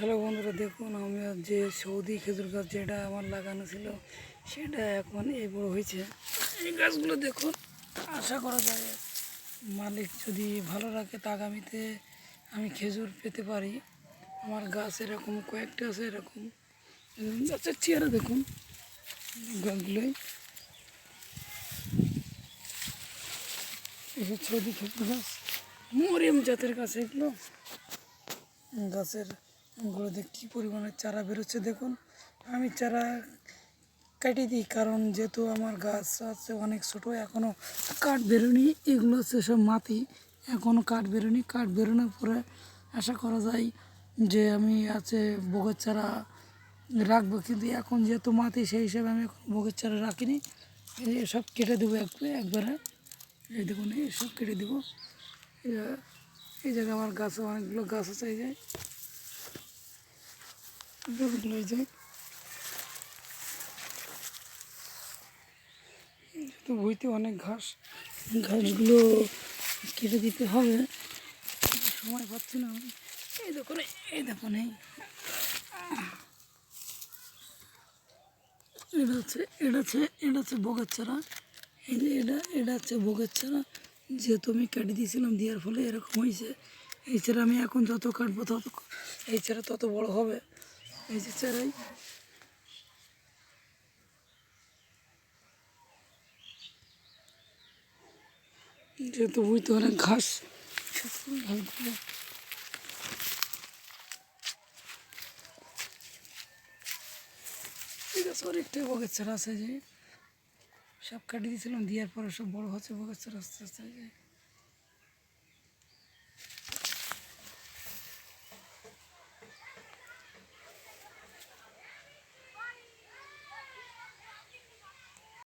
Hello বন্ধুরা, দেখুন আমি যে সৌদি খেজুর গাছ যেটা আমার লাগানো ছিল, সেটা এখন এই বড় হয়েছে। এই গাছগুলো দেখুন, আশা করা যায় মালিক যদি ভালো রাখে তা আগামীতে আমি খেজুর পেতে পারি। আমার গাছ এরকম, কয়েকটা আছে এরকম। গাছের চেয়ারা দেখুন, গাছগুলোই। এসব সৌদি খেজুর গাছ, মরিয়াম জাতের গাছ এগুলো। গাছের গুলোতে কী পরিমাণে চারা বেরোচ্ছে দেখুন। আমি চারা কেটে দিই কারণ যেহেতু আমার গাছ আছে অনেক ছোটো এখনও কাঠ বেরোনি এগুলো হচ্ছে সব মাটি এখনও কাঠ বেরোনি কাঠ বেরোনোর পরে আশা করা যায় যে আমি আছে বগের চারা রাখব। কিন্তু এখন যেহেতু মাটি, সেই হিসাবে আমি এখন বগের চারা রাখিনি। সব কেটে দেবো একবারে একবারে। এই দেখুন সব কেটে দেবো। এই- এই জায়গায় আমার গাছ অনেকগুলো গাছ আছে, এই যায় গাছগুলো এই যায় তো বইতে অনেক ঘাস, ঘাসগুলো কেটে দিতে হবে, সময় পাচ্ছি না আমি। এই দেখুন এই দেখুন এই এটা হচ্ছে এটা হচ্ছে এটা হচ্ছে বগের চারা। এই যে এটা এটা হচ্ছে বগের চারা। যেহেতু আমি কেটে দিয়েছিলাম, দেওয়ার ফলে এরকম হয়েছে। এই চারা আমি এখন যত কাটবো তত, এই চারা তত বড় হবে। এই যে চারাই যেহেতু বুঝতে অনেক ঘাস। ঠিক আছে অনেকটাই বগের চারা আছে যে, সব কাটিয়ে দিয়েছিলাম, দেওয়ার পরে সব বড় হচ্ছে বগের চারা আস্তে আস্তে